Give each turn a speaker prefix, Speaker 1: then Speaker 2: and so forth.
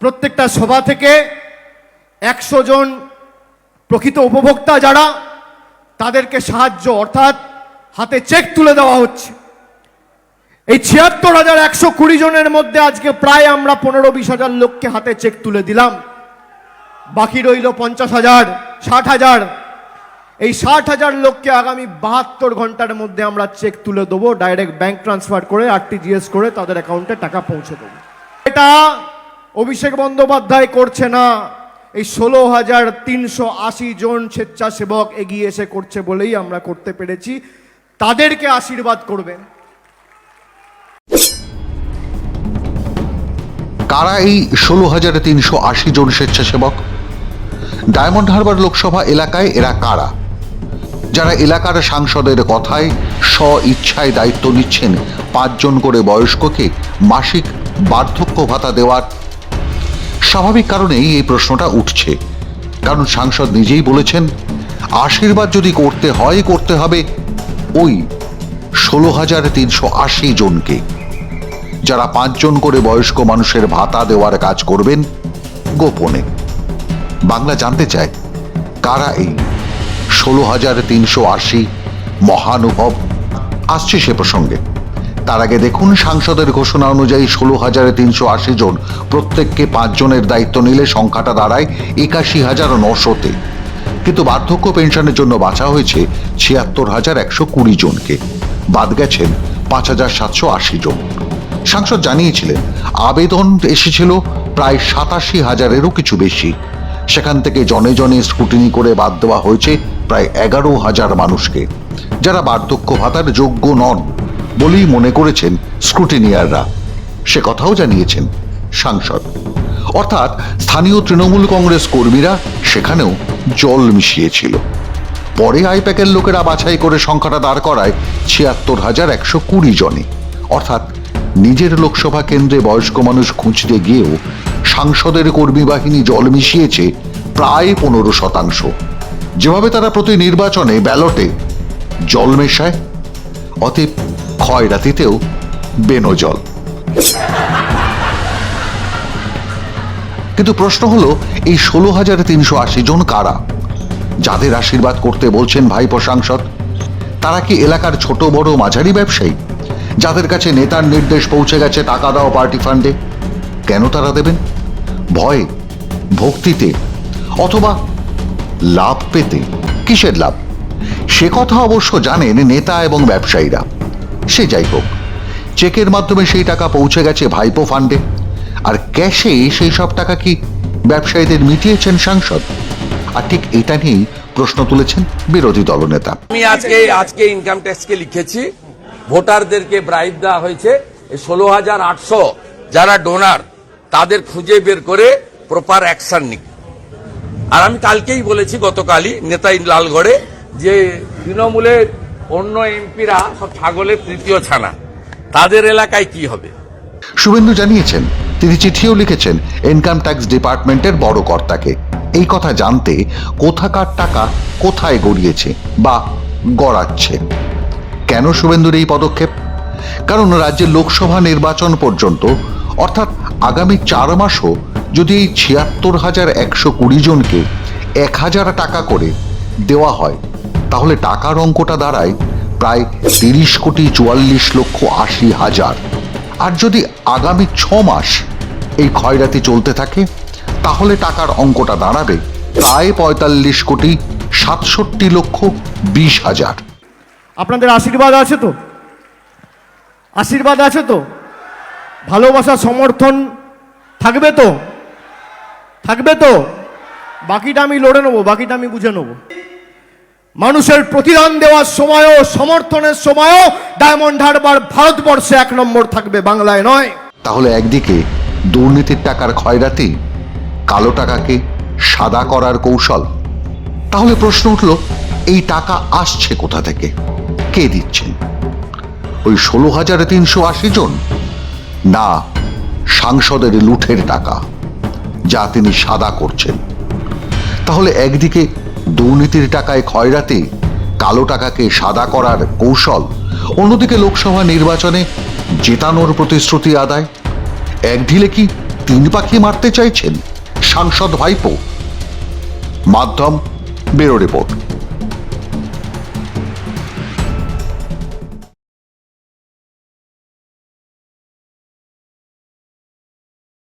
Speaker 1: প্রত্যেকটা সভা থেকে একশো জন প্রকৃত উপভোক্তা যারা, তাদেরকে সাহায্য, অর্থাৎ হাতে চেক তুলে দেওয়া হচ্ছে। এই ছিয়াত্তর হাজার একশো কুড়ি জনের মধ্যে আজকে প্রায় আমরা পনেরো বিশ হাজার লোককে হাতে চেক তুলে দিলাম। বাকি রইল পঞ্চাশ হাজার, ষাট হাজার। এই ষাট হাজার লোককে আগামী বাহাত্তর ঘণ্টার মধ্যে আমরা চেক তুলে দেবো, ডাইরেক্ট ব্যাংক ট্রান্সফার করে আরটিজিএস করে তাদের অ্যাকাউন্টে টাকা পৌঁছে দেবো। এটা অভিষেক বন্দ্যোপাধ্যায় করছে না। এই ষোলো হাজার তিনশো আশি জন স্বেচ্ছাসেবক এগিয়ে এসে করছে বলেই আমরা করতে পেরেছি। তাদেরকে আশীর্বাদ করবেন।
Speaker 2: কারা এই ষোলো হাজার তিনশো আশি জন স্বেচ্ছাসেবক? ডায়মন্ড হারবার লোকসভা এলাকায় এরা কারা? যারা এলাকার সাংসদের কথায় স্ব ইচ্ছায় দায়িত্ব নিচ্ছেন পাঁচজন করে বয়স্ককে মাসিক বার্ধক্য ভাতা দেওয়ার স্বাভাবিক কারণেই এই প্রশ্নটা উঠছে। কারণ সাংসদ নিজেই বলেছেন, আশীর্বাদ যদি করতে হয়, করতে হবে ওই ষোলো হাজার তিনশো আশি জনকে। যারা পাঁচজন করে বয়স্ক মানুষের ভাতা দেওয়ার কাজ করবেন গোপনে। বাংলা জানতে চায়, কারা এই ষোলো হাজার তিনশো আশি মহানুভব? আসছে সে প্রসঙ্গে। তার আগে দেখুন, সাংসদের ঘোষণা অনুযায়ী ষোলো হাজার তিনশো আশি জন, প্রত্যেককে পাঁচজনের দায়িত্ব নিলে সংখ্যাটা দাঁড়ায় একাশি হাজার নশোতে। কিন্তু বার্ধক্য পেনশনের জন্য বাছা হয়েছে ছিয়াত্তর হাজার একশো কুড়ি জনকে। বাদ গেছেন পাঁচ হাজার সাতশো আশি জন। সাংসদ জানিয়েছিলেন, আবেদন এসেছিল প্রায় সাতাশি হাজারেরও কিছু বেশি। সেখান থেকে জনে জনে স্ক্রুটিনি করে বাদ দেওয়া হয়েছে প্রায় এগারো হাজার মানুষকে। যারা বার্ধক্য ভাতার যোগ্য নন বলেই মনে করেছেন স্ক্রুটিনিয়াররা। সে কথাও জানিয়েছেন সাংসদ। অর্থাৎ স্থানীয় তৃণমূল কংগ্রেস কর্মীরা সেখানেও জল মিশিয়েছিল। পরে আইপ্যাকের লোকেরা বাছাই করে সংখ্যাটা দাঁড় করায় ছিয়াত্তর হাজার একশো কুড়ি জনে। অর্থাৎ নিজের লোকসভা কেন্দ্রে বয়স্ক মানুষ খুঁজতে গিয়েও সাংসদের কর্মী বাহিনী জল মিশিয়েছে প্রায় পনেরো শতাংশ। যেভাবে তারা প্রতি নির্বাচনে ব্যালটে জল মেশায়, অতএব ক্ষয়রাতিতেও বেনজল কিন্তু প্রশ্ন হলো, এই ষোলো হাজার তিনশো আশি জন কারা? যাদের আশীর্বাদ করতে বলছেন ভাইপো সাংসদ, তারা কি এলাকার ছোট বড় মাঝারি ব্যবসায়ী, যাদের কাছে নেতার নির্দেশ পৌঁছে গেছে টাকা দাও পার্টি ফান্ডে? কেন তারা দেবেন? ভয়ে? ভক্তিতে? অথবা লাভ পেতে? কিসের লাভ? সে কথা অবশ্য জানেন নেতা এবং ব্যবসায়ীরা। সে যাই হোক, চেকের মাধ্যমে সেই টাকা পৌঁছে গেছে ভাইপো ফান্ডে। আর ক্যাশে সেই সব টাকা কি ব্যবসায়ীদের মিটিয়েছেন সাংসদ? আর ঠিক এটা নিয়েই প্রশ্ন তুলেছেন বিরোধী দলনেতা।
Speaker 3: আমি আজকে আজকে ইনকাম ট্যাক্সকে লিখেছি। ভোটারদেরকে ব্রাইব দেওয়া হয়েছে। ষোলো হাজার আটশো যারা ডোনার তাদের খুঁজে বের করে প্রপার অ্যাকশন নিক। আর আমি কালকেই বলেছি গতকালই নেতাই লালগড়ে যে তৃণমূলের অন্য এমপিরা সব ছাগলের তৃতীয় ছানা। তাদের এলাকায় কি হবে?
Speaker 2: শুভেন্দু জানিয়েছেন, তিনি চিঠিও লিখেছেন ইনকাম ট্যাক্স ডিপার্টমেন্টের বড় কর্তাকে। এই কথা জানতে কোথাকার টাকা কোথায় গড়িয়েছে বা গড়াচ্ছে? কেন শুভেন্দুর এই পদক্ষেপ? কারণ রাজ্যের লোকসভা নির্বাচন পর্যন্ত, অর্থাৎ আগামী চার মাসও যদি এই ছিয়াত্তর হাজার একশো কুড়ি জনকে এক হাজার টাকা করে দেওয়া হয় তাহলে টাকার অঙ্কটা দাঁড়ায় প্রায় তিরিশ কোটি চুয়াল্লিশ লক্ষ আশি হাজার। আর যদি আগামী ছ মাস এই ক্ষয়রাতি চলতে থাকে, তাহলে টাকার অঙ্কটা দাঁড়াবে প্রায় পঁয়তাল্লিশ কোটি সাতষট্টি লক্ষ বিশ হাজার।
Speaker 1: আপনাদের আশীর্বাদ আছে তো? আশীর্বাদ আছে তো? ভালোবাসা, সমর্থন থাকবে তো? থাকবে তো? বাকিটা আমি লড়ে নেব, বাকিটা আমি বুঝে নেব। মানুষের প্রতিদান দেওয়ার সময়ও, সমর্থনের সময়ও ডায়মন্ড হারবার ভারতবর্ষে এক নম্বর থাকবে বাংলায় নয়।
Speaker 2: তাহলে একদিকে দুর্নীতির টাকার ক্ষয়রাতি, কালো টাকাকে সাদা করার কৌশল। তাহলে প্রশ্ন উঠল, এই টাকা আসছে কোথা থেকে? কে দিচ্ছেন ওই ষোলো হাজার তিনশো আশি জন? না, সাংসদের লুঠের টাকা, যা তিনি সাদা করছেন। তাহলে একদিকে দুর্নীতির টাকায় খয়রাতে কালো টাকাকে সাদা করার কৌশল, অন্যদিকে লোকসভা নির্বাচনে জেতানোর প্রতিশ্রুতি আদায়। এক ঢিলে কি তিন পাখি মারতে চাইছেন সাংসদ ভাইপো? মাধ্যম বেরো রিপোর্ট।